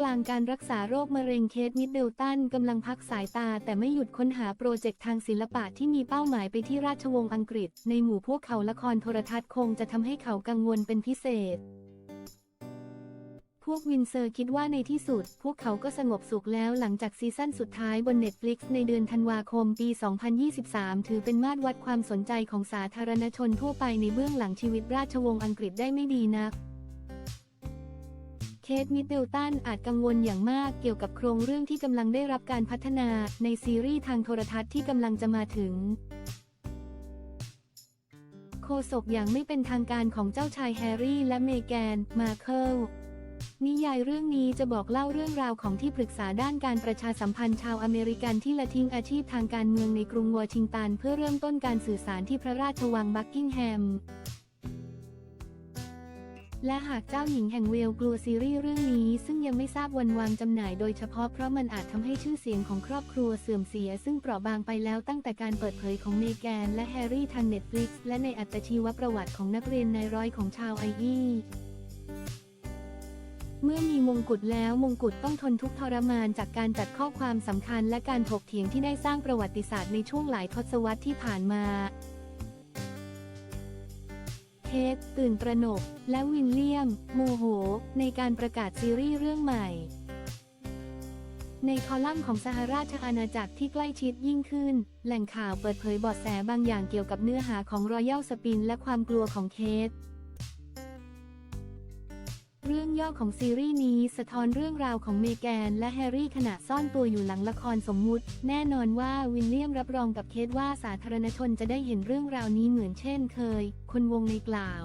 กลางการรักษาโรคมะเร็งเคสมิดเดิลตันกำลังพักสายตา แต่ไม่หยุดค้นหาโปรเจกต์ทางศิลปะที่มีเป้าหมายไปที่ราชวงศ์อังกฤษ ในหมู่พวกเขาละครโทรทัศน์คงจะทำให้เขากังวลเป็นพิเศษ พวกวินเซอร์คิดว่าในที่สุด พวกเขาก็สงบสุขแล้วหลังจากซีซั่นสุดท้ายบน Netflix ในเดือนธันวาคมปี 2023 ถือเป็นมาตรวัดความสนใจของสาธารณชนทั่วไปในเบื้องหลังชีวิตราชวงศ์อังกฤษได้ไม่ดีนัก เคทมิดเดลตันอาจกังวลอย่างมากเกี่ยวกับโครงเรื่องที่กำลังได้รับการพัฒนาในซีรีส์ทางโทรทัศน์ที่กำลังจะมาถึงโฆษกอย่างไม่เป็นทางการของเจ้าชายแฮร์รี่และเมแกน มาเคิลนิยายเรื่องนี้จะบอกเล่าเรื่องราวของที่ปรึกษาด้านการประชาสัมพันธ์ชาวอเมริกันที่ละทิ้งอาชีพทางการเมืองในกรุงวอชิงตัน เพื่อเริ่มต้นการสื่อสารที่พระราชวังบักกิงแฮม และหากเจ้าหญิงแห่งเวลกลัวซีรีส์เรื่องนี้ซึ่งยังไม่ทราบวันวางจำหน่ายโดยเฉพาะเพราะมันอาจทำให้ชื่อเสียงของครอบครัวเสื่อมเสีย ซึ่งเปราะบางไปแล้วตั้งแต่การเปิดเผยของเมแกนและแฮร์รี่ทางเน็ตฟลิกซ์และในอัตชีวประวัติของนักเรียนนายร้อยของชาวไอีเมื่อมีมงกุฎแล้วมงกุฎต้องทนทุกทรมานจากการจัดข้อความสำคัญและการถกเถียงที่ได้สร้างประวัติศาสตร์ในช่วงหลายทศวรรษที่ผ่านมา เคทตื่นตระหนก และวินเลียม โมโห ในการประกาศซีรีส์เรื่องใหม่ ในคอลัมน์ของสหราชอาณาจักรที่ใกล้ชิดยิ่งขึ้น แหล่งข่าวเปิดเผยบอดแสบางอย่างเกี่ยวกับเนื้อหาของรอยัลสปินและความกลัวของเคท เรื่องย่อของซีรีส์นี้สะท้อนเรื่องราวของเมแกนและแฮร์รี่ขณะซ่อนตัวอยู่หลังละครสมมุติ แน่นอนว่าวิลเลียมรับรองกับเคทว่าสาธารณชนจะได้เห็นเรื่องราวนี้เหมือนเช่นเคย คนวงในกล่าว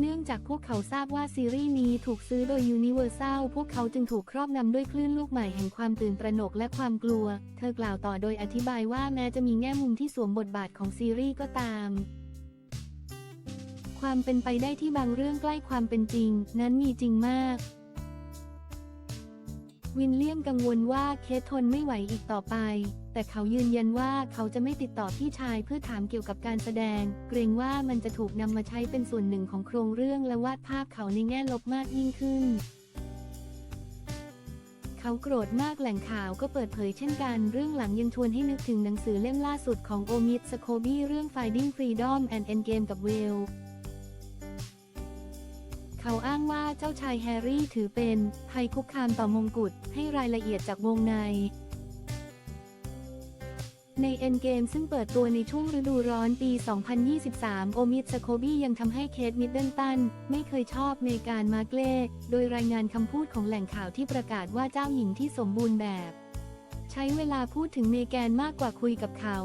เนื่องจากพวกเขาทราบว่าซีรีส์นี้ถูกซื้อโดย Universal พวกเขาจึงถูกครอบงำด้วยคลื่นลูกใหม่แห่งความตื่นตระหนกและความกลัว เธอกล่าวต่อโดยอธิบายว่าแม้จะมีแง่มุมที่สวมบทบาทของซีรีส์ก็ตาม ความเป็นไปได้ที่บางเรื่องใกล้ความเป็นจริง นั้นมีจริงมาก วินเลียมกังวลว่าเคททนไม่ไหวอีกต่อไป แต่เขายืนยันว่าเขาจะไม่ติดต่อพี่ชายเพื่อถามเกี่ยวกับการแสดง เกรงว่ามันจะถูกนำมาใช้เป็นส่วนหนึ่งของโครงเรื่องและวาดภาพเขาในแง่ลบมากยิ่งขึ้นเขาโกรธมากแหล่งข่าวก็เปิดเผยเช่นกัน เรื่องหลังยังชวนให้นึกถึงหนังสือเล่มล่าสุดของโอมิดสโคบี้เรื่อง Finding Freedom and Endgame กับเวล เขาอ้างว่าเจ้าชายแฮร์รี่ถือเป็นภัยคุกคามต่อมงกุฎให้รายละเอียดจากวงใน ในเอ็นเกมซึ่งเปิดตัวในช่วงฤดูร้อนปี 2023 โอมิสโคบี้ยังทำให้เคทมิดเดิลตัน ไม่เคยชอบเมการมาเกลโดยรายงานคำพูดของแหล่งข่าวที่ประกาศว่าเจ้าหญิงที่สมบูรณ์แบบ ใช้เวลาพูดถึงเมแกนมากกว่าคุยกับเขา